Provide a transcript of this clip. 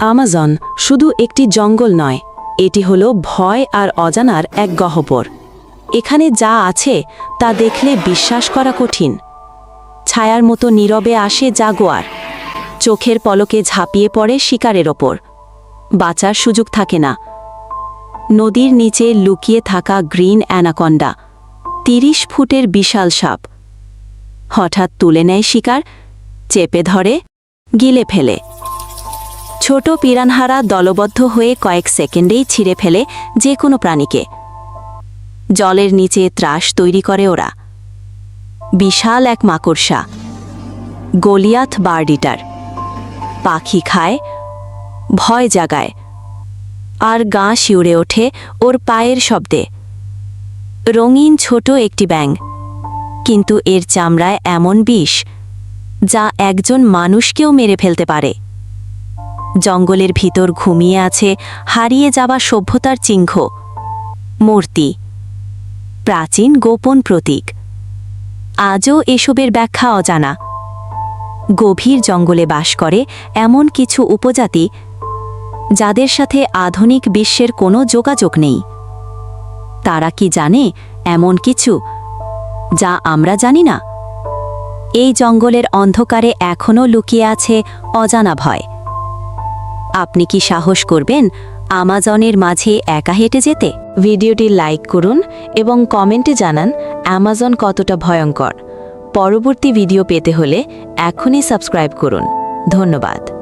Amazon শুধু একটি জঙ্গল নয়, এটি হল ভয় আর অজানার এক গহ্বর। এখানে যা আছে তা দেখলে বিশ্বাস করা কঠিন। ছায়ার মতো নীরবে আসে জাগোয়ার। চোখের পলকে ঝাঁপিয়ে পড়ে শিকারের ওপর। বাঁচার সুযোগ থাকে না। নদীর নিচে লুকিয়ে থাকা গ্রিন অ্যানাকন্ডা, তিরিশ ফুটের বিশাল সাপ। হঠাৎ তুলে নেয় শিকার, চেপে ধরে, গিলে ফেলে। ছোট পিরানহারা দলবদ্ধ হয়ে কয়েক সেকেন্ডেই ছিঁড়ে ফেলে যে কোনো প্রাণীকে। জলের নিচে ত্রাস তৈরি করে ওরা। বিশাল এক মাকড়সা। Goliath birdeater. পাখি খায়, ভয় জাগায়। আর গা শিউরে ওঠে ওর পায়ের শব্দে। রঙিন ছোট একটি ব্যাং কিন্তু এর চামড়ায় এমন বিষ যা একজন মানুষকেও মেরে ফেলতে পারে। জঙ্গলের ভিতর ঘুমিয়ে আছে, হারিয়ে যাওয়া সভ্যতার চিহ্ন। মূর্তি। প্রাচীন গোপন প্রতীক। আজও এসবের ব্যাখ্যা অজানা। গভীর জঙ্গলে বাস করে এমন কিছু উপজাতি, যাদের সাথে আধুনিক বিশ্বের কোনো যোগাযোগ নেই। তারা কি জানে এমন কিছু, যা আমরা জানি না? এই জঙ্গলের অন্ধকারে এখনও লুকিয়ে আছে অজানা ভয়। আপনি কি সাহস করবেন আমাজনের মাঝে একা হেঁটে যেতে? ভিডিওটি লাইক করুন এবং কমেন্টে জানান অ্যামাজন কতটা ভয়ঙ্কর। পরবর্তী ভিডিও পেতে হলে এখনই সাবস্ক্রাইব করুন। ধন্যবাদ।